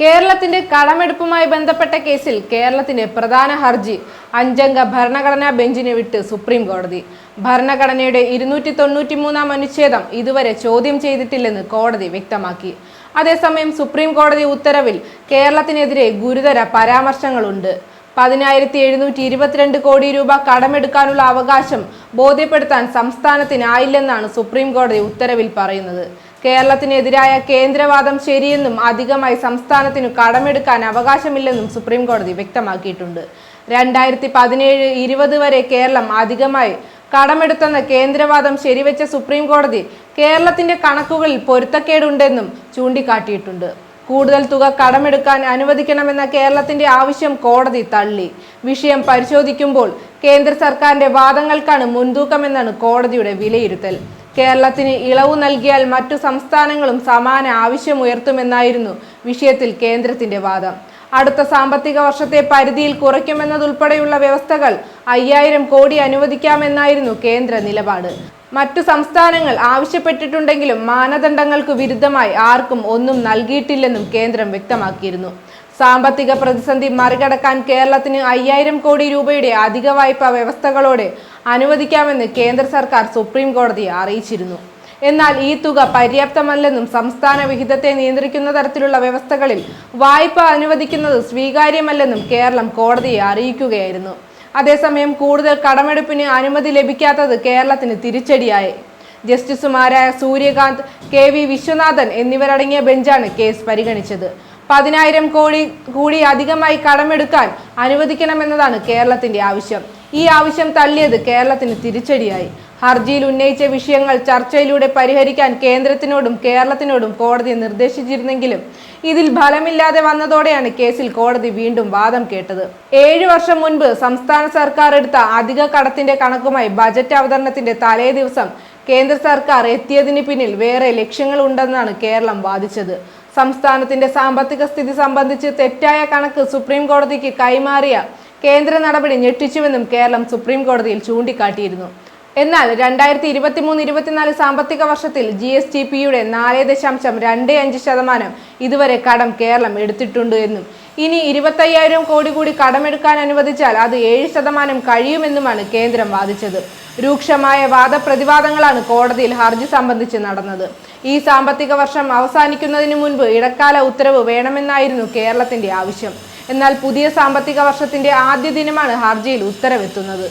കേരളത്തിന്റെ കടമെടുപ്പുമായി ബന്ധപ്പെട്ട കേസിൽ കേരളത്തിന്റെ പ്രധാന ഹർജി അഞ്ചംഗ ഭരണഘടനാ ബെഞ്ചിനെ വിട്ട് സുപ്രീം കോടതി. ഭരണഘടനയുടെ ഇരുന്നൂറ്റി തൊണ്ണൂറ്റി മൂന്നാം അനുച്ഛേദം ഇതുവരെ ചോദ്യം ചെയ്തിട്ടില്ലെന്ന് കോടതി വ്യക്തമാക്കി. അതേസമയം സുപ്രീം കോടതി ഉത്തരവിൽ കേരളത്തിനെതിരെ ഗുരുതര പരാമർശങ്ങളുണ്ട്. പതിനായിരത്തി എഴുന്നൂറ്റി ഇരുപത്തിരണ്ട് കോടി രൂപ കടമെടുക്കാനുള്ള അവകാശം ബോധ്യപ്പെടുത്താൻ സംസ്ഥാനത്തിനായില്ലെന്നാണ് സുപ്രീം കോടതി ഉത്തരവിൽ പറയുന്നത്. കേരളത്തിനെതിരായ കേന്ദ്രവാദം ശരിയെന്നും അധികമായി സംസ്ഥാനത്തിനു കടമെടുക്കാൻ അവകാശമില്ലെന്നും സുപ്രീം കോടതി വ്യക്തമാക്കിയിട്ടുണ്ട്. രണ്ടായിരത്തി പതിനേഴ് ഇരുപത് വരെ കേരളം അധികമായി കടമെടുത്തെന്ന കേന്ദ്രവാദം ശരിവെച്ച സുപ്രീം കോടതി കേരളത്തിന്റെ കണക്കുകളിൽ പൊരുത്തക്കേടുണ്ടെന്നും ചൂണ്ടിക്കാട്ടിയിട്ടുണ്ട്. കൂടുതൽ തുക കടമെടുക്കാൻ അനുവദിക്കണമെന്ന കേരളത്തിന്റെ ആവശ്യം കോടതി തള്ളി. വിഷയം പരിശോധിക്കുമ്പോൾ കേന്ദ്ര സർക്കാരിന്റെ വാദങ്ങൾക്കാണ് മുൻതൂക്കമെന്നാണ് കോടതിയുടെ വിലയിരുത്തൽ. കേരളത്തിന് ഇളവ് നൽകിയാൽ മറ്റു സംസ്ഥാനങ്ങളും സമാന ആവശ്യമുയർത്തുമെന്നായിരുന്നു വിഷയത്തിൽ കേന്ദ്രത്തിന്റെ വാദം. അടുത്ത സാമ്പത്തിക വർഷത്തെ പരിധിയിൽ കുറയ്ക്കുമെന്നതുൾപ്പെടെയുള്ള വ്യവസ്ഥകൾ അയ്യായിരം കോടി അനുവദിക്കാമെന്നായിരുന്നു കേന്ദ്ര നിലപാട്. മറ്റു സംസ്ഥാനങ്ങൾ ആവശ്യപ്പെട്ടിട്ടുണ്ടെങ്കിലും മാനദണ്ഡങ്ങൾക്ക് വിരുദ്ധമായി ആർക്കും ഒന്നും നൽകിയിട്ടില്ലെന്നും കേന്ദ്രം വ്യക്തമാക്കിയിരുന്നു. സാമ്പത്തിക പ്രതിസന്ധി മറികടക്കാൻ കേരളത്തിന് അയ്യായിരം കോടി രൂപയുടെ അധിക വായ്പ വ്യവസ്ഥകളോടെ അനുവദിക്കാമെന്ന് കേന്ദ്ര സർക്കാർ സുപ്രീം കോടതിയെ അറിയിച്ചിരുന്നു. എന്നാൽ ഈ തുക പര്യാപ്തമല്ലെന്നും സംസ്ഥാന വിഹിതത്തെ നിയന്ത്രിക്കുന്ന തരത്തിലുള്ള വ്യവസ്ഥകളിൽ വായ്പ അനുവദിക്കുന്നത് സ്വീകാര്യമല്ലെന്നും കേരളം കോടതിയെ അറിയിക്കുകയായിരുന്നു. അതേസമയം കൂടുതൽ കടമെടുപ്പിന് അനുമതി ലഭിക്കാത്തത് കേരളത്തിന് തിരിച്ചടിയായി. ജസ്റ്റിസുമാരായ സൂര്യകാന്ത് കെ വി വിശ്വനാഥൻ എന്നിവരടങ്ങിയ ബെഞ്ചാണ് കേസ് പരിഗണിച്ചത്. പതിനായിരം കോടി കൂടി അധികമായി കടമെടുക്കാൻ അനുവദിക്കണമെന്നതാണ് കേരളത്തിന്റെ ആവശ്യം. ഈ ആവശ്യം തള്ളിയത് കേരളത്തിന് തിരിച്ചടിയായി. ഹർജിയിൽ ഉന്നയിച്ച വിഷയങ്ങൾ ചർച്ചയിലൂടെ പരിഹരിക്കാൻ കേന്ദ്രത്തിനോടും കേരളത്തിനോടും കോടതി നിർദ്ദേശിച്ചിരുന്നെങ്കിലും ഇതിൽ ഫലമില്ലാതെ വന്നതോടെയാണ് കേസിൽ കോടതി വീണ്ടും വാദം കേട്ടത്. ഏഴു വർഷം മുൻപ് സംസ്ഥാന സർക്കാർ എടുത്ത അധിക കടത്തിന്റെ കണക്കുമായി ബജറ്റ് അവതരണത്തിന്റെ തലേ ദിവസം കേന്ദ്ര സർക്കാർ എത്തിയതിന് പിന്നിൽ വേറെ ലക്ഷ്യങ്ങൾ ഉണ്ടെന്നാണ് കേരളം വാദിച്ചത്. സംസ്ഥാനത്തിന്റെ സാമ്പത്തിക സ്ഥിതി സംബന്ധിച്ച് തെറ്റായ കണക്ക് സുപ്രീം കോടതിക്ക് കൈമാറിയ കേന്ദ്ര നടപടി ഞെട്ടിച്ചുവെന്നും കേരളം സുപ്രീം കോടതിയിൽ ചൂണ്ടിക്കാട്ടിയിരുന്നു. എന്നാൽ രണ്ടായിരത്തി ഇരുപത്തി മൂന്ന് ഇരുപത്തിനാല് സാമ്പത്തിക വർഷത്തിൽ ജി എസ് ടി പിയുടെ നാല് ദശാംശം രണ്ട് അഞ്ച് ശതമാനം ഇതുവരെ കടം കേരളം എടുത്തിട്ടുണ്ട് എന്നും. ഇനി ഇരുപത്തയ്യായിരം കോടി കൂടി കടമെടുക്കാൻ അനുവദിച്ചാൽ അത് ഏഴ് ശതമാനം കഴിയുമെന്നുമാണ് കേന്ദ്രം വാദിച്ചത്. രൂക്ഷമായ വാദപ്രതിവാദങ്ങളാണ് കോടതിയിൽ ഹർജി സംബന്ധിച്ച് നടന്നത്. ഈ സാമ്പത്തിക വർഷം അവസാനിക്കുന്നതിന് മുൻപ് ഇടക്കാല ഉത്തരവ് വേണമെന്നായിരുന്നു കേരളത്തിന്റെ ആവശ്യം. എന്നാൽ പുതിയ സാമ്പത്തിക വർഷത്തിന്റെ ആദ്യ ദിനമാണ് ഹർജിയിൽ ഉത്തരവെത്തുന്നത്.